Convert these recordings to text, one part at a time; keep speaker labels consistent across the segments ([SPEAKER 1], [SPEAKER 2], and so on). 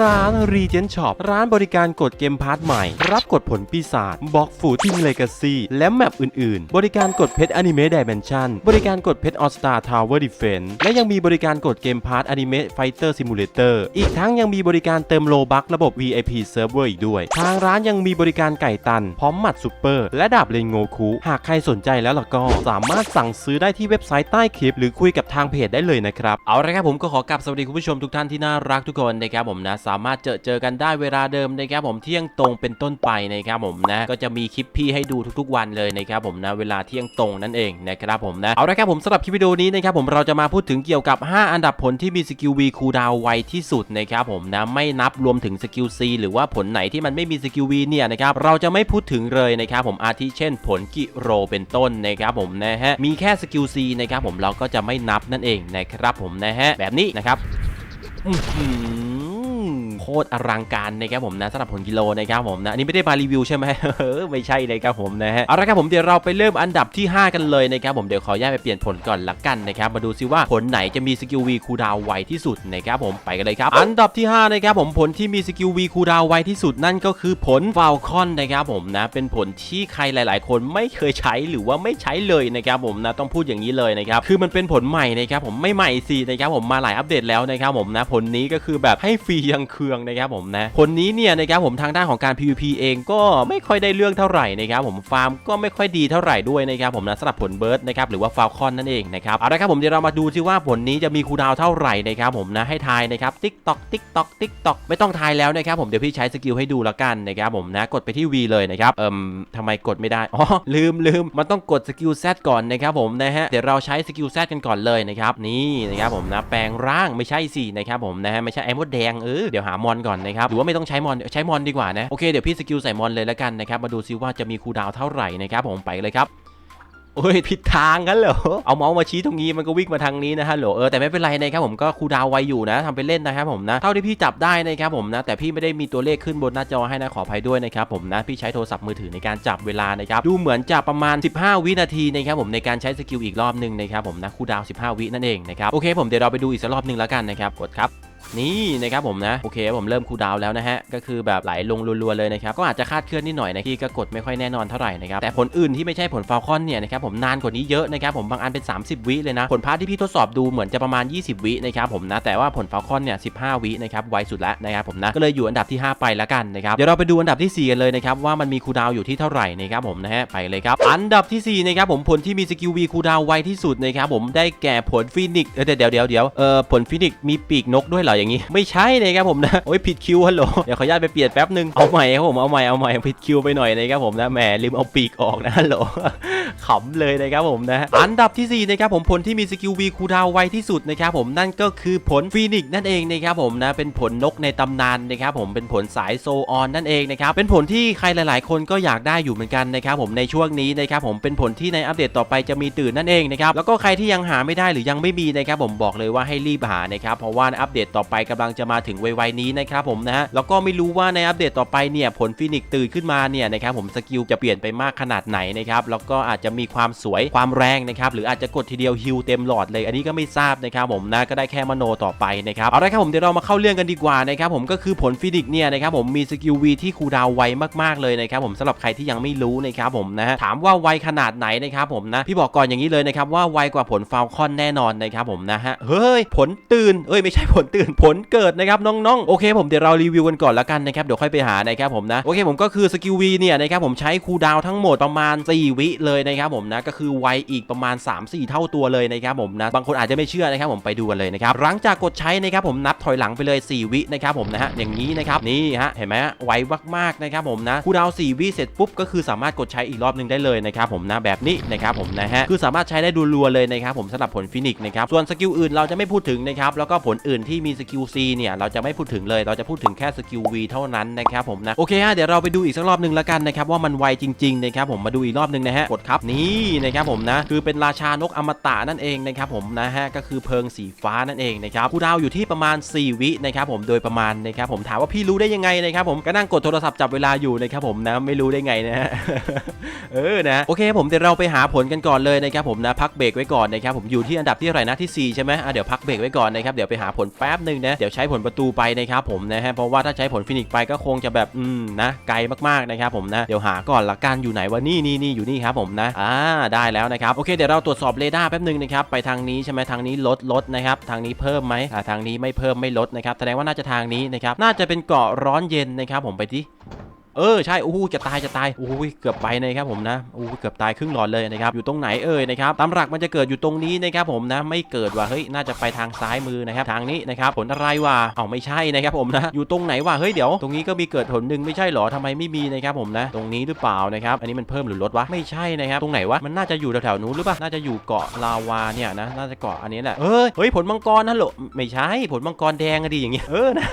[SPEAKER 1] ร้าน Regent Shop ร้านบริการกดเกมพาร์ทใหม่ รับกดผลปีศาจบล็อกฟูทิงเลกาซีและแมปอื่นๆ บริการกดเพชรอนิเมะดิเมนชันบริการกดเพชรออสตาทาวเวอร์ดิเฟนและยังมีบริการกดเกมพาร์ทอนิเมะไฟเตอร์ซิมูเลเตอร์อีกทั้งยังมีบริการเติมโลบักระบบ VIP Server อีกด้วย ทางร้านยังมีบริการไก่ตัน พร้อมหมัดซูเปอร์ และดาบเลนโงคุหากใครสนใจแล้วล่ะก็สามารถสั่งซื้อได้ที่เว็บไซต์ใต้คลิป หรือคุยกับทางเพจได้เลยนะครับเอาละครับผมก็ขอกลับสวัสดีคุณผู้ชมทุกท่านที่น่ารักทุกคนนะครับผมนะสามารถเจอเจอกันได้เวลาเดิมนะครับผมเที่ยงตรงเป็นต้นไปนะครับผมนะก็จะมีคลิปพี่ให้ดูทุกๆ วันเลยนะครับผมนะเวลาเที่ยงตรงนั่นเองนะครับผมนะเอาละครับผมสำหรับคลิปวิดีโอนี้นะครับผมเราจะมาพูดถึงเกี่ยวกับ 5 อันดับผลที่มีสกิล V คูดาวไวที่สุดนะครับผมนะไม่นับรวมถึงสกิล C หรือว่าผลไหนที่มันไม่มีสกิล V เนี่ยนะครับเราจะไม่พูดถึงเลยนะครับผมอาทิเช่น ผลกิโรเป็นต้นนะครับผมนะฮะมีแค่สกิล C นะครับผมเราก็จะไม่นับนั่นเองนะครับผมนะฮะแบบนี้นะครับอื ตรอลังการนะครับผมนะสำหรับผลกิโลนะครับผมนะอันนี้ไม่ได้มารีวิวใช่ไหมเออไม่ใช่นะครับผมนะฮะเอาละครับผมเดี๋ยวเราไปเริ่มอันดับที่ 5 กันเลยนะครับผมเดี๋ยวขออนุญาตไปเปลี่ยนผลก่อนละกันนะครับมาดูซิว่าผลไหนจะมีสกิลวีคูดาวไวที่สุดนะครับผมไปกันเลยครับอันดับที่5นะครับผมผลที่มีสกิลวีคูดาวไวที่สุดนั่นก็คือผลฟาลคอนนะครับผมนะเป็นผลที่ใครหลาย ๆ คนไม่เคยใช้หรือว่าไม่ใช้เลยนะครับผมนะต้องพูดอย่างนี้เลยนะครับคือมันเป็นผลใหม่นะครับผมไม่ใหม่สินะครับผมมาหลายอัปเดตแล้วนะครับผมนะผลนี้ก็คือแบบให้ฟรียังเคืองนะครับผมนะผลนี้เนี่ยนะครับผมทางด้านของการ PVP เองก็ไม่ค่อยได้เรื่องเท่าไหร่นะครับผมฟาร์มก็ไม่ค่อยดีเท่าไหร่ด้วยนะครับผมนะสำหรับผลเบิร์ดนะครับหรือว่าฟาลคอนนั่นเองนะครับเอาละครับผมเดี๋ยวเรามาดูซิว่าผลนี้จะมีคูดาวเท่าไหร่นะครับผมนะให้ทายนะครับติ๊กตอกติ๊กตอกติ๊กตอกไม่ต้องทายแล้วนะครับผมเดี๋ยวพี่ใช้สกิลให้ดูละกันนะครับผมนะกดไปที่ V เลยนะครับเอิ่มทำไมกดไม่ได้อ๋อลืมลืมมันต้องกดสกิล Z ก่อนนะครับผมนะฮะเดี๋ยวเราใช้สกิล Z กันก่อนเลยนะครับนี่นะครับผมนะแปลงร่างไม่ใช่สินะครับผมนะฮะไม่ใช่ไอ้มดแดงเออเดี๋ยวหามอนก่อนนะครับหรือว่าไม่ต้องใช้มอนใช้มอนดีกว่านะโอเคเดี๋ยวพี่สกิลใส่มอนเลยละกันนะครับมาดูซิว่าจะมีคูดาวเท่าไหร่นะครับผมไปเลยครับโอ้ยผิดทางกันเหรอ เอาเมาส์มาชี้ตรงนี้มันก็วิ่งมาทางนี้นะฮะเหรอเออแต่ไม่เป็นไรนะครับผมก็คูดาวไวอยู่นะทำไปเล่นนะครับผมนะเท่าที่พี่จับได้นะครับผมนะแต่พี่ไม่ได้มีตัวเลขขึ้นบนหน้าจอให้นะขออภัยด้วยนะครับผมนะพี่ใช้โทรศัพท์มือถือในการจับเวลานะครับดูเหมือนจะประมาณ 15 วินาทีนะครับผมในการใช้สกิลอีกรอบหนึ่งนะครับผมนะคูดาว 15 วินั่นเองนะครับโอเคผมเดี๋ยวเราไปดูอีกสักรอบหนึ่งแล้วกันนะครับกดครับ นี่นะครับผมนะโอเคผมเริ่มคูดาวแล้วนะฮะก็คือแบบไหลลงรัวๆเลยนะครับก็อาจจะคาดเคลื่อนนิดหน่อยนะที่ก็กดไม่ค่อยแน่นอนเท่าไหร่นะครับแต่ผลอื่นที่ไม่ใช่ผลฟาลคอนเนี่ยนะครับผมนานกว่านี้เยอะนะครับผมบางอันเป็น 30 วิเลยนะผลพาร์ทที่พี่ทดสอบดูเหมือนจะประมาณ 20 วินะครับผมนะแต่ว่าผลฟาลคอนเนี่ย15 วินะครับไวสุดแล้วนะครับผมนะก็เลยอยู่อันดับที่ 5 ไปแล้วกันนะครับเดี๋ยวเราไปดูอันดับทีสี่4กันเลยนะครับว่ามันมีคูดาวอยู่ที่เท่าไหร่นะครับผมนะฮะไปเลยครับอันดับที่4นะครับผมผลที่มีสกิลวีคูดาวไวที่สุดนะครับผมได้แก่ผลฟินิกเออเดี๋ยวเดี๋ยวเดี๋ยวเออผลฟินิกมีปีกนกด้วยเหรออย่างงี้ ไม่ใช่นะครับผมนะโอ้ยผิดคิวฮัลโหลเดี๋ยวขออนุญาตไปเปลี่ยนแป๊บนึงเอาใหม่ครับผมเอาใหม่เอาใหม่ผิดคิวไปหน่อยนะครับผมนะแหมลืมเอาปีกออกนะฮัลโหลขำเลยนะครับผมนะอันดับทีสี่4นะครับผมผลที่มีสกิลวีคูดาวไวที่สุดนะครับผมนั่นก็คือผลฟีนิกซ์นั่นเองนะครับผมนะเป็นผลนกในตำนานนะครับผมเป็นผลสายโซออนนั่นเองนะครับเป็นผลที่ใครหลาย ๆ คนก็อยากได้อยู่เหมือนกันนะครับผมในช่วงนี้นะครับผมเป็นผลที่ในอัปเดตต่อไปจะมีตื่นนั่นเองนะครับแล้วก็ใครที่ยังหาไม่ได้หรือยังไม่มีนะครับผมบอกเลยว่าให้รีบหานะครับเพราะว่าอัปเดตต่อไปกำลังจะมาถึงไวๆนี้นะครับผมนะฮะแล้วก็ไม่รู้ว่าในอัปเดตต่อไปเนี่ยผลฟีนิกตื่นขึ้นมาเนี่ยนะครับผมสกิลจะเปลี่ยนไปมากขนาดไหนนะครับแล้วก็อาจจะมีความสวยความแรงนะครับหรืออาจจะกดทีเดียวฮิวเต็มหลอดเลย อันนี้ก็ไม่ทราบนะครับผมนะก็ได้แค่มโนต่อไปนะครับเอาละครับผมเดี๋ยวเรามาเข้าเรื่องกันดีกว่านะครับผมก็คือผลฟีนิกเนี่ยนะครับผมมีสกิลวีที่คูดาวไวมากๆเลยนะครับผมสำหรับใครที่ยังไม่รู้นะครับผมนะถามว่าไวขนาดไหนนะครับผมนะพี่บอกก่อนอย่างนี้เลยนะครับว่าไวกว่าผลฟาลคอนแน่นอนนะครับผมนะฮะเฮ้ยผลตื่นเอ้ยไม่ใช่ผลตื่นผลเกิดนะครับน้องๆโอเค ผมเดี๋ยวเรารีวิวกันก่อนละกันนะครับเดี๋ยวค่อยไปหานะครับผมนะโอเคผมก็คือสกิลวีเนี่ยนะครับผมใช้คูดาวทั้งหมดประมาณ 4 วิเลยนะครับผมนะก็คือไวอีกประมาณ 3-4 เท่าตัวเลยนะครับผมนะบางคนอาจจะไม่เชื่อนะครับผมไปดูกันเลยนะครับหลังจากกดใช้นะครับผมนับถอยหลังไปเลย 4 วินะครับผมนะฮะอย่างนี้นะครับนี่ฮะเห็นไหมไวมากๆนะครับผมนะคูดาว4วิเสร็จปุ๊บก็คือสามารถกดใช้อีกรอบหนึงได้เลยนะครับผมนะแบบนี้นะครับผมนะฮะคือสามารถใช้ได้รัวๆเลยนะครับผมสำหรับผลฟินิกส์นะครับส่วนสกิลอื่นเราจะไม่พูดถึงนะครับแล้วก็ผลอื่นที่มีสกิล C เนี่ยเราจะไม่พูดถึงเลยเราจะพูดถึงแค่สกิล V เท่านั้นนะครับผมนะโอเคฮะเดี๋ยวเราไปดูอีกสักรอบหนึ่งละกันนะครับว่ามันไวจริงๆนะครับผมมาดูอีกรอบหนึ่งนะฮะกดครับนี่นะครับผมนะคือเป็นราชานกอมตะนั่นเองนะครับผมนะฮะก็คือเพิงสีฟ้านั่นเองนะครับคูดาวอยู่ที่ประมาณ 4 วินะครับผมโดยประมาณนะครับผมถามว่าพี่รู้ได้ยังไงนะครับผมก็นั่งกดโทรศัพท์จับเวลาอยู่นะครับผมนะไม่รู้ได้ไงนะฮะเออนะโอเคผมเดี๋ยวเราไปหาผลกันก่อนเลยนะครับผมนะพักเบรกไว้ก่อนนะครับผมอยู่ที่อันดับที่ไหร่นะที่ 4 ใช่ไหมอะเดี๋ยวพักเบรกไว้ก่อนนะครับเดี๋ยวไปหาผลแป๊บหนึ่งงนะ เดี๋ยวใช้ผลประตูไปนะครับผมนะฮะ เพราะว่าถ้าใช้ผลฟินิกไปก็คงจะแบบอืมนะไกลมากๆนะครับผมนะ เดี๋ยวหาก่อนละกันอยู่ไหนวะนี่นี่นี่อยู่นี่ครับผมนะ อ่าได้แล้วนะครับ โอเคเดี๋ยวเราตรวจสอบเรดาร์แป๊บนึงนะครับ ไปทางนี้ใช่ไหมทางนี้ลดลดนะครับ ทางนี้เพิ่มไหมอ่าทางนี้ไม่เพิ่มไม่ลดนะครับ แสดงว่าน่าจะทางนี้นะครับ น่าจะเป็นเกาะร้อนเย็นนะครับผมไปที่ เออใช่อู้หูจะตายจะตายโอู้หูเกือบไปนะครับผมนะโอู้หูเกือบตายครึ่งหลอดเลยนะครับอยู่ตรงไหนเอ่ยนะครับตามหลักมันจะเกิดอยู่ตรงนี้นะครับผมนะไม่เกิดว่ะเฮ้ยน่าจะไปทางซ้ายมือนะครับทางนี้นะครับผลอะไรวะเอาไม่ใช่นะครับผมนะอยู่ตรงไหนวะเฮ้ยเดี๋ยวตรงนี้ก็มีเกิดผลหนึ่งไม่ใช่หรอทำไมไม่มีนะครับผมนะ ตรงนี้หรือเปล่านะครับอันนี้มันเพิ่มหรือลดวะไม่ใช่นะครับตรงไหนวะมันน่าจะอยู่แถวๆนู้นหรือเปล่าน่าจะอยู่เกาะลาวาเนี่ยนะน่าจะเกาะอันนี้แหละเอ้ยเฮ้ยผลมังกรนั่นเหรอไม่ใช่ผลมังกรแดงอะดิอย่างเงี้ยเออนะ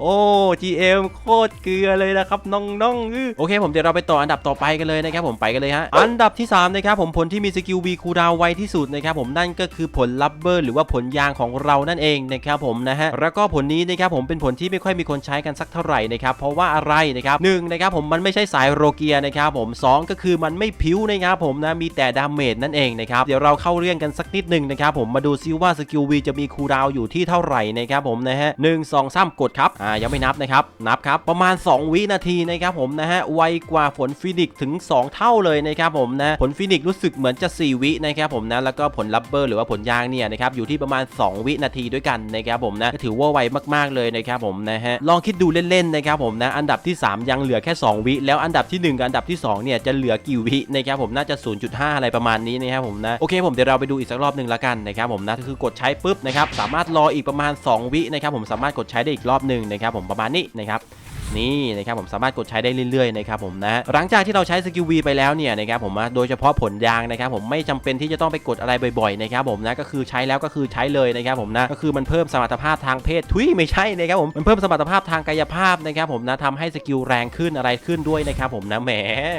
[SPEAKER 1] โอ้ GM โคตรเกลือเลยนะครับน้องๆอื้อโอเค ผมเดี๋ยวเราไปต่ออันดับต่อไปกันเลยนะครับผมไปกันเลยฮะอันดับที่3นะครับผมผลที่มีสกิล V คูดาวไวที่สุดนะครับผมนั่นก็คือผลลับเบอร์หรือว่าผลยางของเรานั่นเองนะครับผมนะฮะแล้วก็ผลนี้นะครับผมเป็นผลที่ไม่ค่อยมีคนใช้กันสักเท่าไหร่นะครับเพราะว่าอะไรนะครับหนึ่งนะครับผมมันไม่ใช่สายโรเกียนะครับผมสองก็คือมันไม่พิ้วนะครับผมนะมีแต่ดาเมจนั่นเองนะครับเดี๋ยวเราเข้าเรื่องกันสักนิดหนึ่งนะครับผมมาดูซิว่าสกิล V จะมีคูดาวอยู่ที่เท่าไหร่นะครับผมนะฮะหนึ่งสองสามกดครับอ่ายังไม่นับนะครับนับครับประมาณ 2 วินาทีนะครับผมนะฮะไวกว่าฝนฟินิกถึง 2 เท่าเลยนะครับผมนะผลฟินิกรู้สึกเหมือนจะ 4 วินะครับผมนะแล้วก็ผลลับเบอร์หรือว่าผลยางเนี่ยนะครับอยู่ที่ประมาณ 2 วินาทีด้วยกันนะครับผมนะถือว่าไวมากๆเลยนะครับผมนะฮะลองคิดดูเล่นๆนะครับผมนะอันดับที่ 3 ยังเหลือแค่ 2 วิ แล้วอันดับที่ 1 กับอันดับที่ 2 เนี่ยจะเหลือกี่วินะครับผมน่าจะ 0.5 อะไรประมาณนี้นะครับผมนะโอเคผมเดี๋ยวเราไปดูอีกสักรอบหนึ่งละกันนะครับผมนะคือกดใช้ปุ๊บนะครับสามารถรออีกประมาณ 2 วินะครับผมสามารถกดใช้ได้อีกรอบหนึ่งนะครับผมประมาณนี้นะครับ นี่นะครับผมสามารถกดใช้ได้เรื่อยๆนะครับผมนะหลังจากที่เราใช้สกิลวีไปแล้วเนี่ยนะครับผมโดยเฉพาะผลยางนะครับผมไม่จำเป็นที่จะต้องไปกดอะไรบ่อยๆนะครับผมนะก็คือใช้แล้วก็คือใช้เลยนะครับผมนะก็คือมันเพิ่มสมรรถภาพทางเพศทุยไม่ใช่นะครับผมมันเพิ่มสมรรถภาพทางกายภาพนะครับผมนะทำให้สกิลแรงขึ้นอะไรขึ้นด้วยนะครับผมนะแหม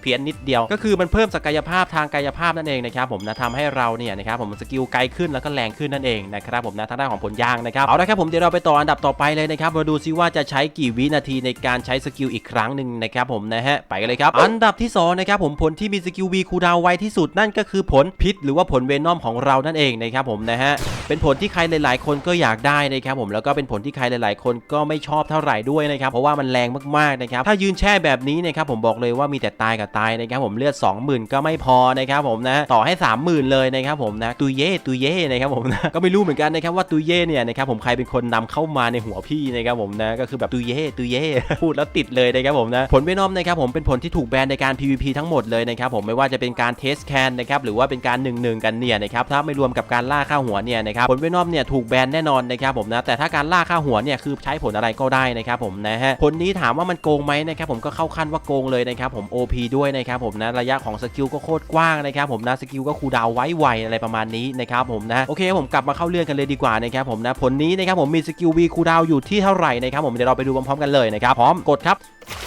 [SPEAKER 1] เพี้ยนนิดเดียว ก็คือมันเพิ่มศักยภาพทางกายภาพนั่นเองนะครับผมนะทำให้เราเนี่ยนะครับผมสกิลไกลขึ้นแล้วก็แรงขึ้นนั่นเองนะครับผมนะทางด้านของผลยางนะครับเอาละครับผมเดี๋ยวเราไปต่ออันดับต่อไปเลยนะครับมาดูซิว่าจะใช้กี่วินาทีในการการใช้สกิลอีกครั้งหนึ่งนะครับผมนะฮะไปกันเลยครับอันดับที่สองนะครับผมผลที่มีสกิลวีคูดาวไวที่สุดนั่นก็คือผลพิษ หรือว่าผลเวนอมของเรานั่นเองนะครับผมนะฮะเป็นผลที่ใครหลาย ๆ คนก็อยากได้นะครับผมแล้วก็เป็นผลที่ใครหลาย ๆ คนก็ไม่ชอบเท่าไหร่ด้วยนะครับเพราะว่ามันแรงมากๆนะครับถ้ายืนแช่แบบนี้นะครับผมบอกเลยว่ามีแต่ตายกับตายนะครับผมเลือด 20,000 ก็ไม่พอนะครับผมนะต่อให้ 30,000 เลยนะครับผมนะตุเย่ตุเย่นะครับผมนะก็ไม่รู้เหมือนกันนะครับว่าตุเย่เนี่ยนะครับผมใครเป็นคนนำเข้ามาในหัวพี่นะครับผมนะก็คือแบบตุเย่ตุเย่พูดแล้วติดเลยนะครับผมนะผลเวนอมนะครับผมเป็นผลที่ถูกแบนในการ PVP ทั้งหมดเลยนะครับผมไม่ว่าจะเป็นการเทสแคนนะครับหรือว่าเป็นการ1นึกันเนี่ยนะครับถ้าไม่รวมกับการล่าค่าหัวเนี่ยนะครับผลเวนอมเนี่ยถูกแบนแน่นอนนะครับผมนะแต่ถ้าการล่าค่าหัวเนี่ยคือใช้ผลอะไรก็ได้นะครับผมนะฮะผลนี้ถามว่ามันโกงไหมนะครับผมก็เข้าขั้นว่าโกงเลยนะครับผม OP ด้วยนะครับผมนะระยะของสกิลก็โคตรกว้างนะครับผมนะสกิลก็คูดาวไว้ไวอะไรประมาณนี้นะครับผมนะโอเคผมกลับมาเข้าเรื่องกันเลยดีกว่านะครับผมนะผลนี้นะครับผมมีสกิล V คูดาวอยู่ที่เท่าไหร่นะครับผมเดี๋ยวเราไปดูพร้อมๆกันเลยนะครับพร้อมกดครับ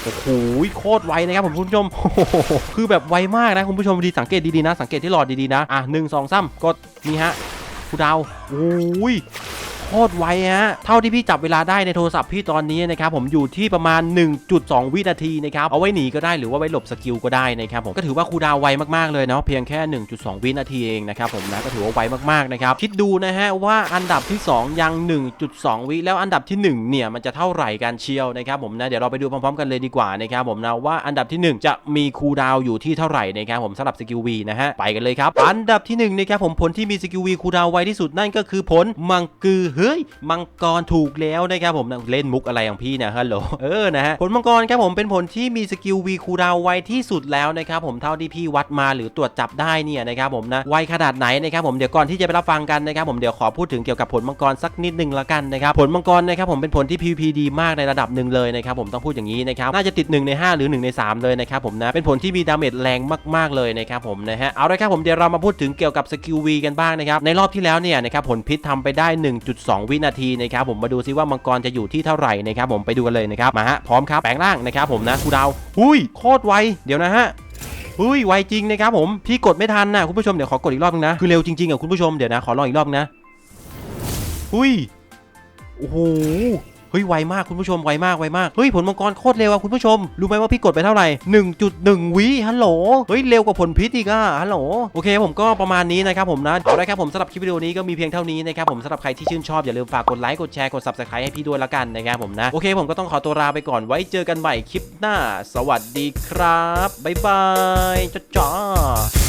[SPEAKER 1] โอ้โหโคตรไวนะครับผมคุณผู้ชมโอ้โหคือแบบไวมากนะคุณผู้ชมดีสังเกตดีๆนะ สังเกตที่หลอดดีๆนะ อะหนึ่งสองสามกดนี่ฮะคูดาวโอ้ย โคตรไวฮะเท่าที่พี่จับเวลาได้ในโทรศัพท์พี่ตอนนี้นะครับผมอยู่ที่ประมาณ 1.2 วินาทีนะครับเอาไว้หนีก็ได้หรือว่าไว้หลบสกิลก็ได้นะครับผมก็ถือว่าคูดาวไวมากๆเลยเนาะเพียงแค่ 1.2 วินาทีเองนะครับผมนะก็ถือว่าไวมากๆนะครับคิดดูนะฮะว่าอันดับที่ 2 ยัง 1.2 วิแล้วอันดับที่ 1 เนี่ยมันจะเท่าไหร่กันเชียวนะครับผมนะเดี๋ยวเราไปดูพร้อมๆกันเลยดีกว่านะครับผมนะว่าอันดับที่ 1 จะมีคูดาวอยู่ที่เท่าไหร่นะครับผมสำหรับสกิลวีนะฮะไปกันเลยครับอันดับที่1นะครับผมผลที่มีสกิลวีคูดาวไวที่สุดนั่นก็คือผลมังกือเฮ้ยมังกรถูกแล้วนะครับผมเล่นมุกอะไรของพี่นี่ยฮัลโหลเออนะฮะผลมังกรครับผมเป็นผลที่มีสกิลวีคูดาวไวที่สุดแล้วนะครับผมเท่าที่พี่วัดมาหรือตรวจจับได้เนี่ยนะครับผมนะไวขนาดไหนนะครับผมเดี๋ยวก่อนที่จะไปรับฟังกันนะครับผมเดี๋ยวขอพูดถึงเกี่ยวกับผลมังกรสักนิดหนึงละกันนะครับผลมังกรนะครับผมเป็นผลที่ PVP ดีมากในระดับหนึ่งเลยนะครับผมต้องพูดอย่างนี้นะครับน่าจะติด1ใน 5 หรือ 1 ใน 3 เลยนะครับผมนะเป็นผลที่มีดาเมจแรงมากๆเลยนะครับผมนะฮะเอาละครับผมเดี๋ยวเรามาพูดถึงเกี่ยวกับสกิลวีกันบ้างนะครับในรอบที่แล้วเนี่ยนะครับผลพิษทำไปได้1.2 วินาทีนะครับผมมาดูซิว่ามังกรจะอยู่ที่เท่าไหร่นะครับผมไปดูกันเลยนะครับมาฮะพร้อมครับแปลงร่างนะครับผมนะคูดาวหุ้ยโคตรไวเดี๋ยวนะฮะอุ้ยไวจริงนะครับผมพี่กดไม่ทันนะคุณผู้ชมเดี๋ยวขอกดอีกรอบนึงนะคือเร็วจริงๆอะคุณผู้ชมเดี๋ยวนะขอลองอีกรอบนะอุ้ยโอ้โห เฮ้ยไวมากคุณผู้ชมไวมากไวมากเฮ้ยผลมังกรโคตรเร็วอะคุณผู้ชม รู้ไหมว่าพี่กดไปเท่าไหร่1.1วิฮัลโหลเฮ้ยเร็วกว่าผลพิษอีกอะฮัลโหลโอเค ผมก็ประมาณนี้นะครับผมนะเอาละครับผมสำหรับคลิปวิดีโอนี้ก็มีเพียงเท่านี้นะครับผมสำหรับใครที่ชื่นชอบอย่าลืมฝากกดไลค์กดแชร์กด subscribe ให้พี่ด้วยละกันนะครับผมนะโอเค ผมก็ต้องขอตัวลาไปก่อนไว้เจอกันใหม่คลิปหน้า สวัสดีครับบ๊ายบายจ้าจ้า